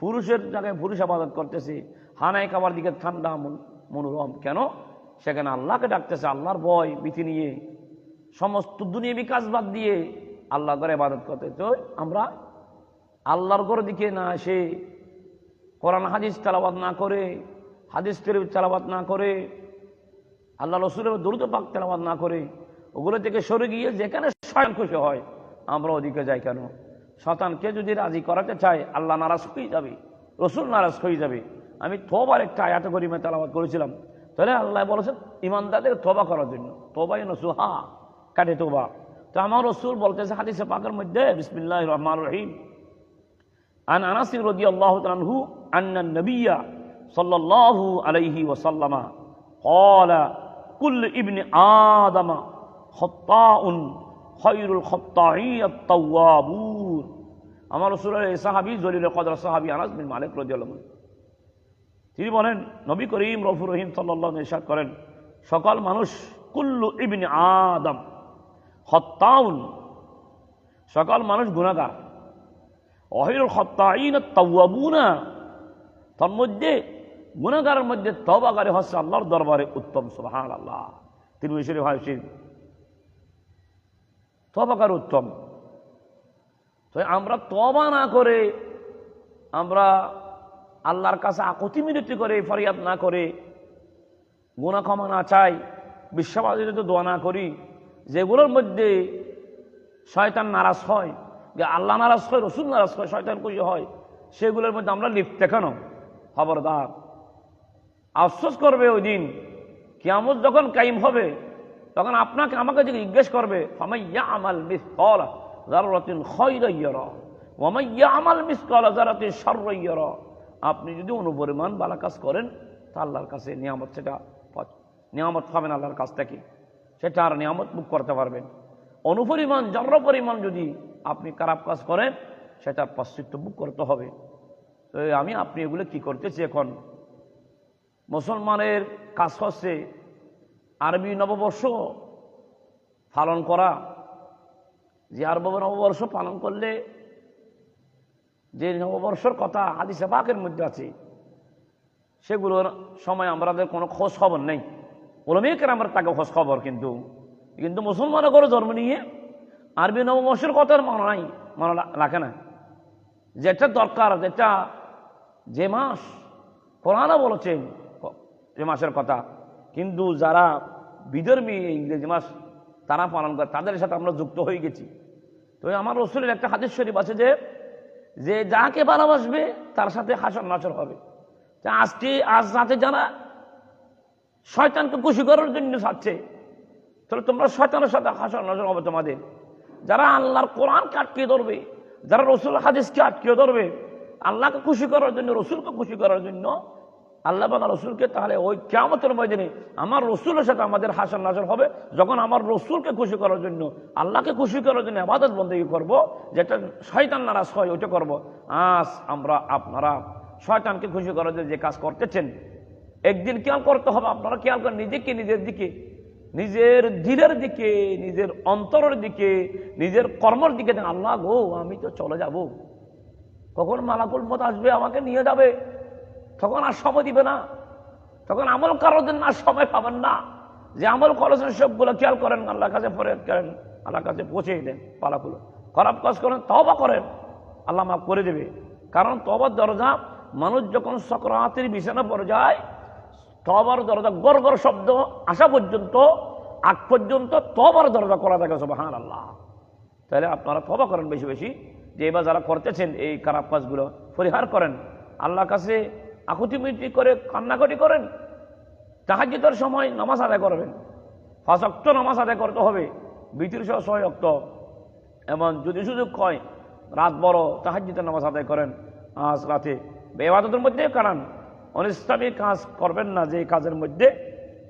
পুরুষের জায়গায় পুরুষ আবাদত করতেছে। হানায় কাবার দিকে ঠান্ডা মন- মনোরম। কেন? সেখানে আল্লাহকে ডাকতেছে, আল্লাহর ভয়, ভীতি নিয়ে। সমস্ত দুনিয়াবি কাজ বাদ দিয়ে আল্লাহ করে আবাদত করতে। তো আমরা আল্লাহর ঘর দিকে না এসে কোরআন, হাদিস চালাবাদ না করে, হাদিস তেল চালাবাদ না করে, আল্লাহ রসুলের দ্রুত পাক তেলাবাদ না করে, ওগুলো থেকে সরে গিয়ে যেখানে স্বয়ং খুশি হয় আমরা ওদিকে যাই কেন? শতানকে যদি রাজি করাতে চায় আল্লাহ নারাজ হয়ে যাবে রসুল নারাজ হয়ে যাবে আমি থোবার একটা আয়াত করিমে তেলাবাদ করেছিলাম তাহলে আল্লাহ বলেছেন ইমানদারদের তোবা করার জন্য তোবাই নসুহা কাটে তোবা তো আমার রসুল বলতেছে হাদিসে পাকের মধ্যে বিসমিল্লাহ রহমান রহিম عن انس رضي الله تعالى عنه ان النبي صلى الله عليه وسلم قال كل ابن ادم خطاء খয়রুল খত্তাবুর আমার রসুলের সাহাবি, জলিল কদর সাহাবি আনাস বিন মালিক রদিয়াল তিনি বলেন, নবী করিম রফুর রহিম সাল্লাহ নিঃসাদ করেন, সকল মানুষ কুল্লু ইবিন আদম হত্তাউন সকল মানুষ গুণাগার অহিরুল হত্তাইন তাওয়াবুনা তন্মধ্যে গুণাগারের মধ্যে তবাগারে হচ্ছে আল্লাহর দরবারে উত্তম সুবাহ আল্লাহ তিনি শরীফ হাসিন তবাগার উত্তম। তো আমরা তবা না করে, আমরা আল্লাহর কাছে আকতি মিনতি করে, ফরিয়াদ না করে গুণা ক্ষমা না চাই বিশ্ববাদীর তো দোয়া না করি, যেগুলোর মধ্যে শয়তান নারাজ হয়, যে আল্লাহ নারাজ হয়, রসুল নারাজ হয়, শয়তান খুশি হয়, সেগুলোর মধ্যে আমরা লিপ্ত কেন? খবরদার। আফসোস করবে ওই দিন। কিয়ামত যখন কাইম হবে তখন আপনাকে, আমাকে যে জিজ্ঞেস করবে ফামাইয়া আমাল মিস মিসকল জাররাতিন খয়রাইয়ারা ওয়ামাইয়া আমাল মিস মিসকল জারাতিন শাররাইয়ারা আপনি যদি অনুপরিমাণ বালা কাজ করেন, তা আল্লাহর কাছে নিয়ামত সেটা নিয়ামত পাবেন আল্লাহর কাছ থেকে। সেটা আর নিয়ামত মুখ করতে পারবেন। অনুপরিমাণ জন্ম পরিমাণ যদি আপনি খারাপ কাজ করেন, সেটার পাশ্চিত্য বুক করতে হবে। তো আমি, আপনি এগুলো কি করতেছি এখন? মুসলমানের কাজ হচ্ছে আরবি নববর্ষ পালন করা, যে আরব নববর্ষ পালন করলে যে নববর্ষর কথা হাদিসে পাকের মধ্যে আছে, সেগুলোর সময় আমাদের কোনো খোঁজ খবর নেই। ওলমেকের আমরা তাকে খোঁজ খবর কিন্তু কিন্তু মুসলমানের করে জন্ম নিয়ে আরবি নববর্ষের কথা আর মানা নাই, মানা রাখে না। যেটা দরকার, যেটা যে মাস, কোরআনও বলেছেন, যে মাসের কথা। কিন্তু যারা বিধর্মী ইংরেজি মাস তারা পালন করে, তাদের সাথে আমরা যুক্ত হয়ে গেছি। তো আমার রসুলের একটা হাদিস শরীফ আছে যে যে যাকে ভালোবাসবে, তার সাথে হাসর নাচর হবে। তা আজকে, আজ রাতে যারা শয়তানকে খুশি করার জন্য চাচ্ছে তাহলে তোমরা শয়তানের সাথে হাসর নজর হবে তোমাদের। যারা আল্লাহর কোরআনকে আটকিয়ে ধরবে, যারা রসুল হাদিসকে আটকিয়ে ধরবে, আল্লাহকে খুশি করার জন্য, রসুলকে খুশি করার জন্য আল্লাহ বাবা রসুলকে তাহলে ওই কেমতের ময়দানে আমার রসুলের সাথে আমাদের হাসান নাজর হবে। যখন আমার রসুলকে খুশি করার জন্য, আল্লাহকে খুশি করার জন্য আবাদত বন্দী করব, যেটা শয়তান নারাজ হয়, ওইটা করব। আজ আমরা আপনারা শয়তানকে খুশি করার জন্য যে কাজ করতেছেন, একদিন খেয়াল করতে হবে আপনারা খেয়াল করেন নিজেকে নিজের দিকে? নিজের দিলের দিকে, নিজের অন্তরের দিকে, নিজের কর্মর দিকে। আল্লাহ গো, আমি তো চলে যাব। কখন মালাকুল মত আসবে, আমাকে নিয়ে যাবে। তখন আর সময় দিবে না। তখন আমল করার জন্য আর সময় পাবেন না। যে আমল করেছেন সবগুলো খেয়াল করেন, আল্লাহর কাছে পরে করেন, আল্লাহর কাছে পৌঁছে দেন পালাগুলো। খারাপ কাজ করেন তবা করেন, আল্লাহ মাফ করে দেবে। কারণ তবার দরজা, মানুষ যখন সকরাতের বিছানা পড়ে যায় তবার দরজা গড় গড় শব্দ, আসা পর্যন্ত, আগ পর্যন্ত তবার দরজা করা থাকে সব হান আল্লাহ তাহলে আপনারা তবা করেন বেশি বেশি। যে এবার যারা করতেছেন এই খারাপ কাজগুলো, পরিহার করেন। আল্লাহর কাছে আকুতি মিটি করে কান্নাকাটি করেন। তাহাজ্যতের সময় নামাজ আদায় করবেন। অক্ট নামাজ আদায় করতে হবে। বিতির সহ অক্ট এবং যদি সুযোগ হয়, রাত বড় তাহাজ্যতের নামাজ আদায় করেন। আজ রাতে বেবাদতের মধ্যে কারান অনিষ্টামী কাজ করবেন না, যে কাজের মধ্যে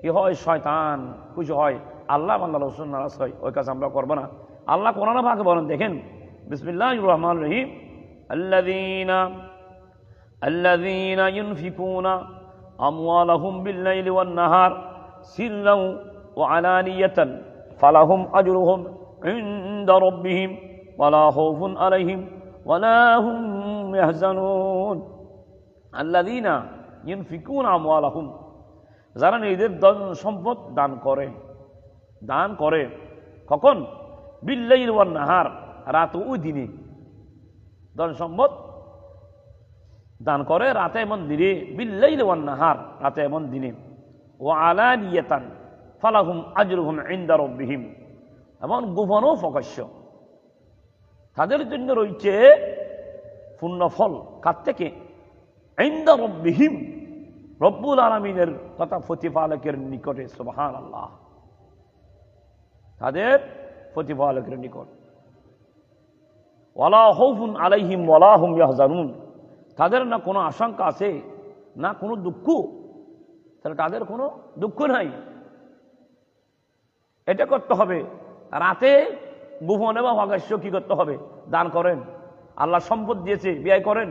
কি হয় শয়তান খুশি হয়। আল্লাহ আল্লাহ রসুল নারাজ হয়, ওই কাজ আমরা করব না। আল্লাহ কোরআন ভাগে বলেন, দেখেন বিসমিল্লাহ রহমান রহিম। আল্লাদিনা الذين ينفقون أموالهم بالليل والنهار سرا وعلانية فلهم أجرهم عند ربهم ولا خوف عليهم ولا هم يحزنون الذين ينفقون أموالهم যারা নিজেদের ধন সম্পদ দান করে দান করে কখন বিল্লাইল ওয়ান নাহার রাত ওই দিনে ধন সম্পদ দান করে রাতে এমন দিনে বিল্লাইল ওয়ান নাহার রাতে এমন দিনে ও আলানিয়াতান ফালাহুম আজরুহুম ইনদা রব্বিহিম এবং গোপন ও প্রকাশ্য তাদের জন্য রয়েছে পূর্ণ ফল কার থেকে ইনদা রব্বিহিম রব্বুল আলমিনের তথা প্রতিপালকের নিকটে সুবহান আল্লাহ তাদের প্রতিপালকের নিকট ওয়ালা হৌফুন আলাইহিম ওয়ালা হুম ইয়াহজানুন তাদের না কোনো আশঙ্কা আছে, না কোনো দুঃখ তাহলে তাদের কোনো দুঃখ নাই। এটা করতে হবে। রাতে গোপনে বা ভাগাস্য কি করতে হবে? দান করেন। আল্লাহ সম্পদ দিয়েছে, ব্যয় করেন।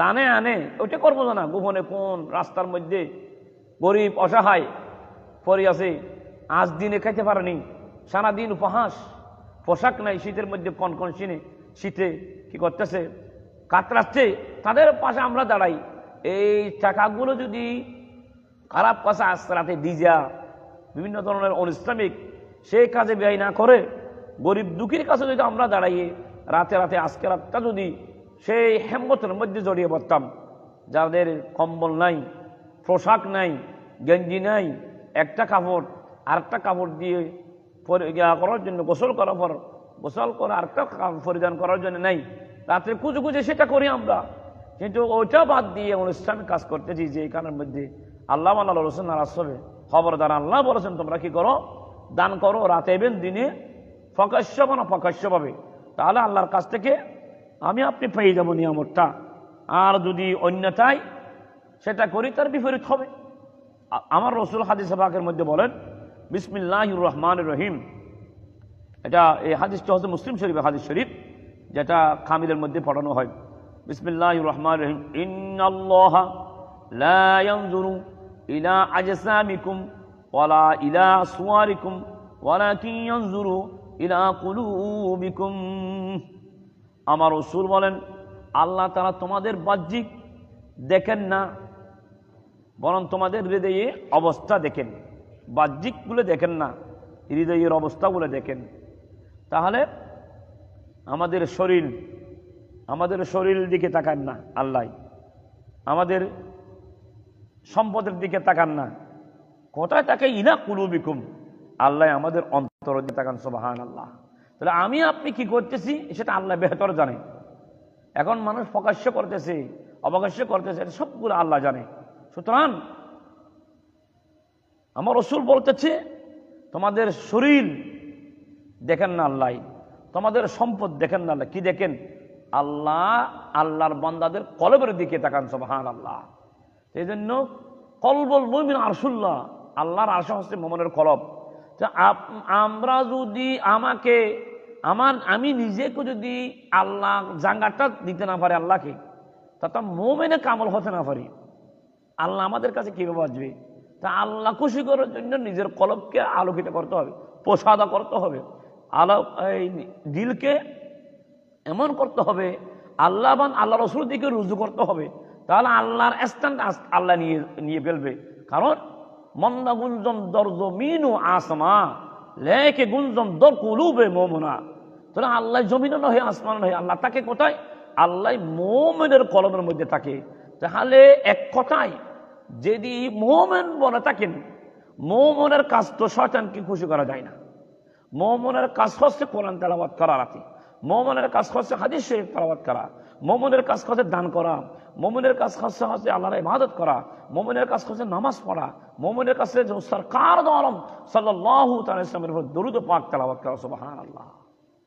দানে আনে, ওইটা করব না গোপনে কোন রাস্তার মধ্যে। গরিব, অসহায় পরে আছে, আজ দিনে খাইতে পারেনি, সারাদিন উপহাস। পোশাক নাই, শীতের মধ্যে কন কন চিনে শীতে কি করতেছে? কাতরাচ্ছে, তাদের পাশে আমরা দাঁড়াই। এই টাকাগুলো যদি খারাপ কাছে রাতে ডিজা বিভিন্ন ধরনের অনিসলামিক সেই কাজে ব্যয় না করে, গরিব দুঃখীর কাছে যদি আমরা দাঁড়াইয়ে রাতে রাতে আজকে রাতটা যদি সেই হেম্মতের মধ্যে জড়িয়ে পড়তাম, যাদের কম্বল নাই, পোশাক নাই, গেঞ্জি নাই, একটা কাপড়, আরেকটা কাপড় দিয়ে করার জন্য গোসল করার পর, গোসল করে আরেকটা পরিধান করার জন্য নাই রাত্রে কুচু কুচে সেটা করি আমরা। কিন্তু ওইটা বাদ দিয়ে অনুষ্ঠানে কাজ করতেছি যে এখানের মধ্যে আল্লাহ আল্লাহ রসুন নারাজ হবে খবরদার আল্লাহ বলেছেন, তোমরা কি করো? দান করো রাতে এবং দিনে প্রকাশ্য মানে প্রকাশ্য পাবে তাহলে আল্লাহর কাছ থেকে আমি আপনি পেয়ে যাব নিয়ামতটা। আর যদি অন্যথায় সেটা করি, তার বিপরীত হবে। আমার রসুল হাদিস পাকের মধ্যে বলেন বিসমিল্লাহ রহমান রহিম। এটা এই হাদিসটা হচ্ছে মুসলিম শরীফের হাদিস শরীফ। যেটা খামিদের মধ্যে পড়ানো হয়। বিসমিল্লাহ রহমান রহিম। ইয়ানজুরু ইলা আজসামিকুম ওয়ালা ইলা সুয়ারিকুম ওয়ালাকিন ইয়ানজুরু ইলা কুলুবিকুম। আমার রসুল বলেন, আল্লাহ তারা তোমাদের বাহ্যিক দেখেন না, বরং তোমাদের হৃদয়ে অবস্থা দেখেন। বাহ্যিকগুলো দেখেন না, হৃদয়ের অবস্থাগুলো দেখেন। তাহলে আমাদের শরীর, আমাদের শরীরের দিকে তাকান না, আল্লাহ। আমাদের সম্পদের দিকে তাকান না। কোথায় তাকে ইনা কুলুবিকুম? আল্লাহ আমাদের অন্তর দিকে তাকান সোবাহান আল্লাহ তাহলে আমি আপনি কি করতেছি? সেটা আল্লাহ বেহতর জানে। এখন মানুষ প্রকাশ্য করতেছে অবকাশ্য করতেছে সবগুলো আল্লাহ জানে। সুতরাং আমার রসুল বলতেছে, তোমাদের শরীর দেখেন না আল্লাহ। তোমাদের সম্পদ দেখেন না, কি দেখেন? আল্লাহ, আল্লাহর বন্দাদের কলবের দিকে তাকান সবহান আল্লাহ এই জন্য কলবল মমিন আরসুল্লাহ, আল্লাহর আশা হচ্ছে মোমনের কলব। আমরা যদি আমাকে, আমার, আমি নিজেকে যদি আল্লাহ জাঙ্গাটা দিতে না পারে আল্লাহকে তা মোমেনে কামল হতে না পারি। আল্লাহ আমাদের কাছে কীভাবে আসবে তা আল্লাহ খুশি করার জন্য নিজের কলবকে আলোকিত করতে হবে, প্রসাদা করতে হবে। আলো, এই দিলকে এমন করতে হবে আল্লাহ বান আল্লাহ রসুল দিকে রুজু করতে হবে, তাহলে আল্লাহর স্ট্যান্ড আল্লাহ নিয়ে নিয়ে ফেলবে। কারণ মন্না গুঞ্জন দর্জ মিনু আসমা লেকে গুঞ্জন দর কুলুবে মোমনা। তাহলে আল্লাহ জমিনও নহে আসমান নহে, আল্লাহ তাকে কোথায়? আল্লাহ মোমেনের কলমের মধ্যে থাকে। তাহলে এক কথায়, যদি মোমেন বলে থাকেন, মোমনের কাজ তো শয়তানকে খুশি করা যায় না। মোমনের কাজ হচ্ছে কোরআন তেলাবাদ করা রাতে। মোমনের কাজ হচ্ছে হাদিস শরীফ তেলাবাদ করা। মোমনের কাজ হচ্ছে দান করা। মোমনের কাজ হচ্ছে হচ্ছে আল্লাহর ইবাদত করা। মোমনের কাজ হচ্ছে নামাজ পড়া। মোমনের কাছে সরকার আলম সাল্লাল্লাহু তাআলা ইসলামের উপর দরুদ পাক তেলাবাদ করা, সুবহানাল্লাহ।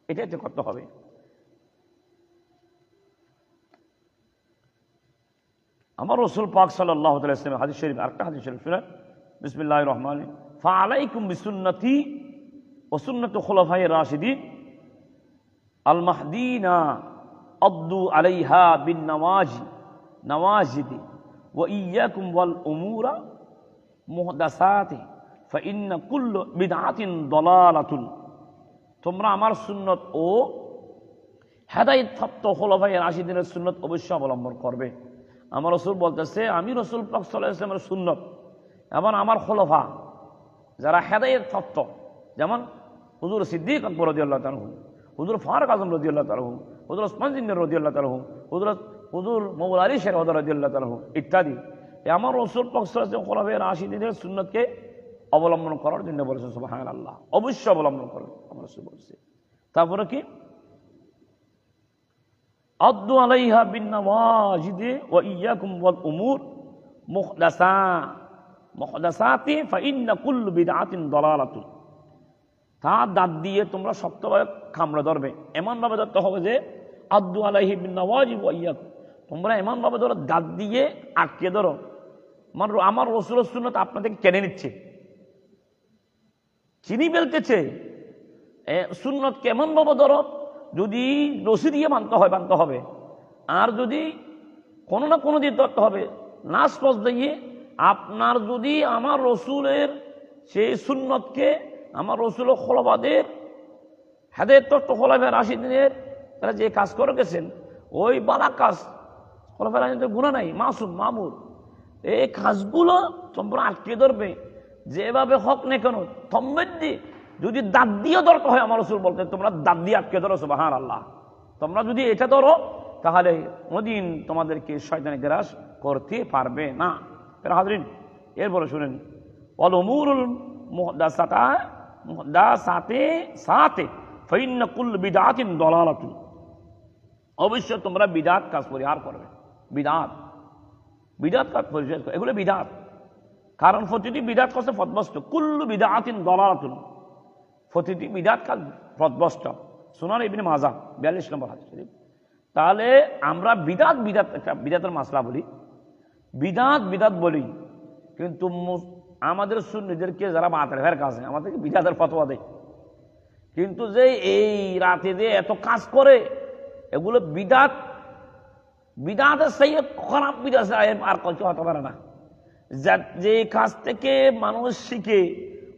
এটাই তো করতে হবে। আমার রসুল পাক সাল্লাহ ইসলামের হাদিস শরীফ, আরেকটা হাদিস শরীফ শুনেন। বিসমিল্লাহ রহমান ফা আলাইকুম বিসুন্নতি ওসুন্নত খোলাফাই রাশিদিন আল মাহদিনা আব্দু আলাইহা বিন নওয়াজি নওয়াজিদি ও ইয়াকুম ওয়াল উমুরা মুহদাসাতি فإن كل بدعة ضلالة তোমরা আমার সুন্নত ও হেদায়ত প্রাপ্ত খোলাফাই রাশিদিনের সুন্নত অবশ্যই অবলম্বন করবে আমার রসুল বলতেছে আমি রসুল পাক সাল্লামের সুন্নত এবং আমার খোলফা যারা হেদায়ত প্রাপ্ত যেমন হুজুর সিদ্দিক আকবর রদিয়াল্লাহ তালহু হুজুর ফারুক আজম রদিয়াল্লাহ তালহু হুজুর ওসমান জিন্দির রদিয়াল্লাহ তালহু হুজুর হুজুর মৌল আলী শের হদ রদিয়াল্লাহ তালহু ইত্যাদি। আমার রসুল পাক সাল্লাম খোলাফাই রাশিদিনের সুন্নতকে অবলম্বন করার জন্য বলেছেন সুবাহান আল্লাহ অবশ্যই অবলম্বন করবে আমার রসুল বলছে। তারপরে কি? আদু আলাইহা বিন নওয়াজিদে ওয়া ইয়াকুম ওয়াল উমুর মুহদাসা মুহদাসাতি ফাইন্না কুল্লু বিদআতিন দালালাতুন। তা দাঁত দিয়ে তোমরা শক্তভাবে কামড়ে ধরবে। এমনভাবে ধরতে হবে যে, আদু আলাইহি বিন নওয়াজিব ওয়া ইয়াকুম তোমরা এমনভাবে ধরো, দাঁত দিয়ে আটকে ধরো। আমার আমার রসুল সুন্নত আপনাদেরকে কেনে নিচ্ছে। চিনি বেলতেছে সুন্নত কেমন ভাবে ধরো, যদি রশি দিয়ে মানতে হয় মানতে হবে। আর যদি কোনো না কোনো দিয়ে ধরতে হবে, নাচ পথ দিয়ে আপনার যদি আমার রসুলের সেই সুন্নতকে আমার রসুল খোলাবাদের, হাদের তত্ত্ব খোলাফের আশি দিনের তারা যে কাজ করে গেছেন, ওই বালা কাজ খোলাফের আশি গুণা নাই, মাসুম, মামুর। এই কাজগুলো তোমরা আটকে ধরবে যেভাবে হক নে কেন? থম্বেদি যদি দাঁত দিয়ে দরকার হয় আমার রসুল বলতে তোমরা দাঁত দিয়ে আটকে ধরো সুবাহান আল্লাহ তোমরা যদি এটা ধরো, তাহলে ওদিন তোমাদেরকে শয়তানি গ্রাস করতে পারবে না। হাজরিন, এরপরে শুনেন অলমুরুল মুহদাসাতা সাথে দলালাতুন। অবশ্যই তোমরা বিদাত কাজ পরিহার করবে। বিদাত। বিদাত কাজ করবে। এগুলো বিদাত। কারণ প্রতিটি বিদাত করছে ফতবস্ত কুল্লু বিদাতিন দলালাতুন। প্রতিটি বিদাত কাজ ফতবস্ত সোনার ইবিন মাজা, বিয়াল্লিশ নম্বর হাত শরীফ। তাহলে আমরা বিদাত বিদাত একটা বিদাতের মাসলা বলি। বিদাত বিদাত বলি। কিন্তু আমাদের সুন্নিদেরকে যারা মাতার কাছে, আমাদেরকে বিদাতের ফতোয়া দেয়। কিন্তু যে এই রাতে যে এত কাজ করে, এগুলো বিদাত, বিদাতের সেই খারাপ বিদাত আর কিছু হতে পারে না। যে কাজ থেকে মানুষ শিখে,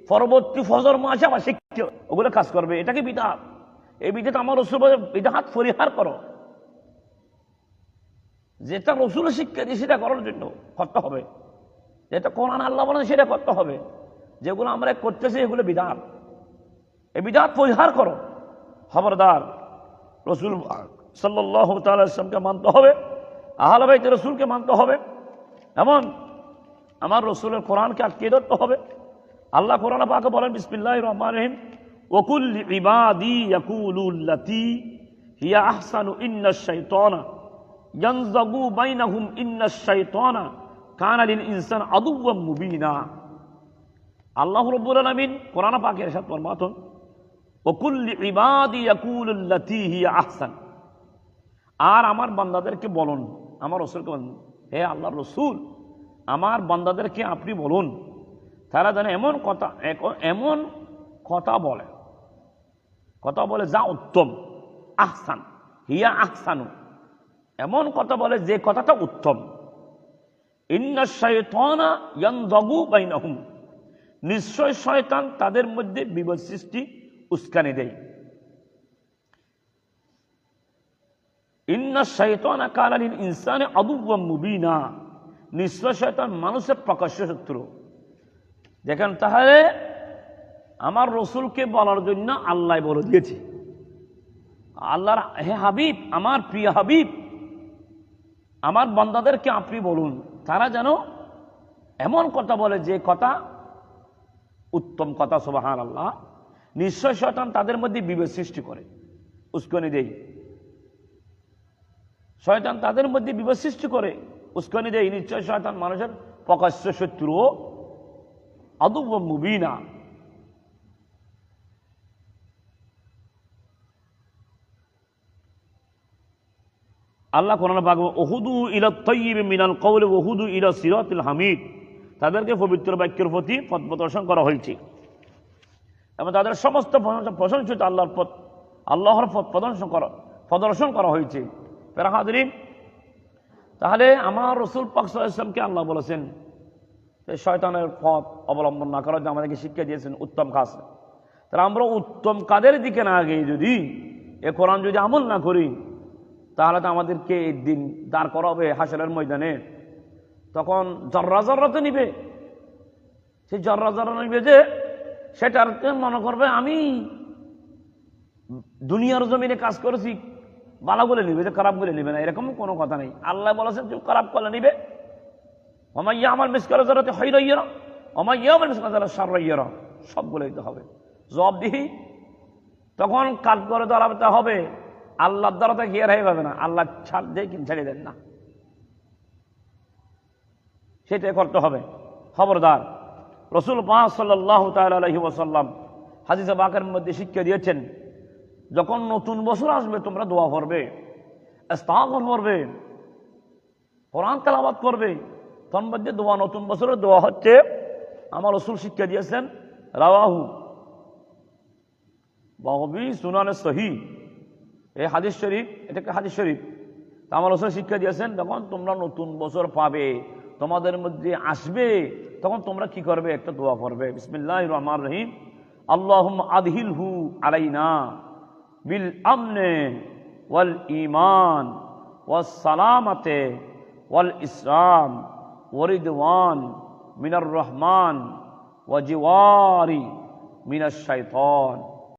পরবর্তী ফজর মাসে আবার শিখতে ওগুলো কাজ করবে এটাকে বিদাত? এই বিদাত আমার রসুল বিদাত পরিহার করো। যেটা রসুল শিক্ষা দিয়ে সেটা করার জন্য করতে হবে। যেটা কোরআন আল্লাহ বলেন সেটা করতে হবে। যেগুলো আমরা করতেছি এগুলো বিধান এই বিধান পরিহার করো। খবরদার, রসুল সাল্লাহ তালামকে মানতে হবে। আহলে বাইতে রসুলকে মানতে হবে। এমন আমার রসুলের কোরআনকে আটকে ধরতে হবে। আল্লাহ কোরআন পাকে বলেন বিসমিল্লাহ রহমান রহিম, ওকুল ইবাদি ইয়াকুলুল্লাতি হিয়া আহসানু ইন্না শাইতানা, ইয়ানজাগু বাইনাহুম ইন্না শাইতানা। কানা লিল ইনসান আদুওয়াম মুবিনা। আল্লাহ রাব্বুল আলামিন কোরআন পাকে ইরশাদ ফরমাতেন ওকুল ইবাদি ইয়াকুলুল্লাতি আহসান। আর আমার বান্দাদেরকে বলুন, আমার রসুলকে বলুন, হে আল্লাহ রসুল, আমার বান্দাদেরকে আপনি বলুন, তারা যেন এমন কথা এমন কথা বলে। কথা বলে যা উত্তম, আহসান, হিয়া আহসানু। এমন কথা বলে যে কথাটা উত্তম। ইন্না শয়তানা ইয়ানজাগু বাইনাহুম। নিশ্চয় শয়তান তাদের মধ্যে বিপদ সৃষ্টি উস্কানি দেয়। ইন্না শৈতান কালালিন ইনসানে আদুব্বাম মুবিনা। নিশ্চয় শয়তান মানুষের প্রকাশ্য শত্রু। দেখেন তাহলে আমার রসুলকে বলার জন্য আল্লাহ বলে দিয়েছে। আল্লাহর হে হাবিব, আমার প্রিয় হাবিব আমার বান্দাদেরকে আপনি বলুন, তারা যেন এমন কথা বলে যে কথা উত্তম কথা সুবাহান আল্লাহ নিশ্চয় শয়তান তাদের মধ্যে বিভেদ সৃষ্টি করে। উস্কনি দেয় শয়তান তাদের মধ্যে বিভেদ সৃষ্টি করে। উস্কনি দেয় নিশ্চয় শয়তান মানুষের প্রকাশ্য শত্রু আদু মুবিনা। আল্লাহ কোরআন পাক ওহুদু ইলা তৈব মিনাল কৌল ওহুদু ইলা সিরাতুল হামিদ। তাদেরকে পবিত্র বাক্যের প্রতি পথ প্রদর্শন করা হয়েছে। এবং তাদের সমস্ত প্রশংসা- প্রশংসিত আল্লাহর পথ আল্লাহর পথ প্রদর্শন করা প্রদর্শন করা হয়েছে। পেরা হাজরিন তাহলে আমার রসুল পাকসাল্লামকে আল্লাহ বলেছেন যে শয়তানের পথ অবলম্বন না করার জন্য আমাদেরকে শিক্ষা দিয়েছেন উত্তম কাজ। তাহলে আমরা উত্তম কাদের দিকে না গিয়ে যদি এ কোরআন যদি আমল না করি তাহলে তো আমাদেরকে এই দিন দাঁড় করা হবে হাসরের ময়দানে। তখন জর্রা জর্রা তো নিবে। সেই জর্রা জর্রা নিবে যে, সেটার মনে করবে আমি দুনিয়ার জমিনে কাজ করেছি ভালো বলে নিবে যে খারাপ বলে নিবে না, এরকম কোনো কথা নেই। আল্লাহ বলেছেন তুমি খারাপ করলে নিবে। অমাইয়া আমার মিসকাল জরাতে হয় রইয়েরা অমাইয়া আমার মিসকাল জরা সার রইয়েরা সবগুলো দিতে হবে। জবাব দিহি। তখন কাজ করে দাঁড়াতে হবে। আল্লাহর দ্বারা তো গিয়ে হয়ে যাবে না, আল্লাহ ছাড় দিয়ে কিন্তু ছেড়ে দেন না। সেটাই করতে হবে। খবরদার, রসুল পাঁচ সাল্লাহ তালহি ওসাল্লাম হাদিসে বাকের মধ্যে শিক্ষা দিয়েছেন, যখন নতুন বছর আসবে তোমরা দোয়া করবে স্থাপন করবে কোরআন তেলাবাদ করবে। তখন মধ্যে দোয়া নতুন বছরের দোয়া হচ্ছে। আমার রসুল শিক্ষা দিয়েছেন, রাওয়াহু। বাহবি সুনানে সহি। এই হাদিস শরীফ এটাকে হাদিস শরীফ? তা আমার রসুল শিক্ষা দিয়েছেন, যখন তোমরা নতুন বছর পাবে, তোমাদের মধ্যে আসবে, তখন তোমরা কি করবে? একটা দোয়া করবে বিসমিল্লাহ রহমান রহিম। আল্লাহ আদহিল হু আলাইনা বিল আমনে ওয়াল ইমান ওয়াল সালামাতে ওয়াল ইসলাম ওয়ারিদওয়ান মিনার রহমান ওয়াজিওয়ারি মিনার শাইতান।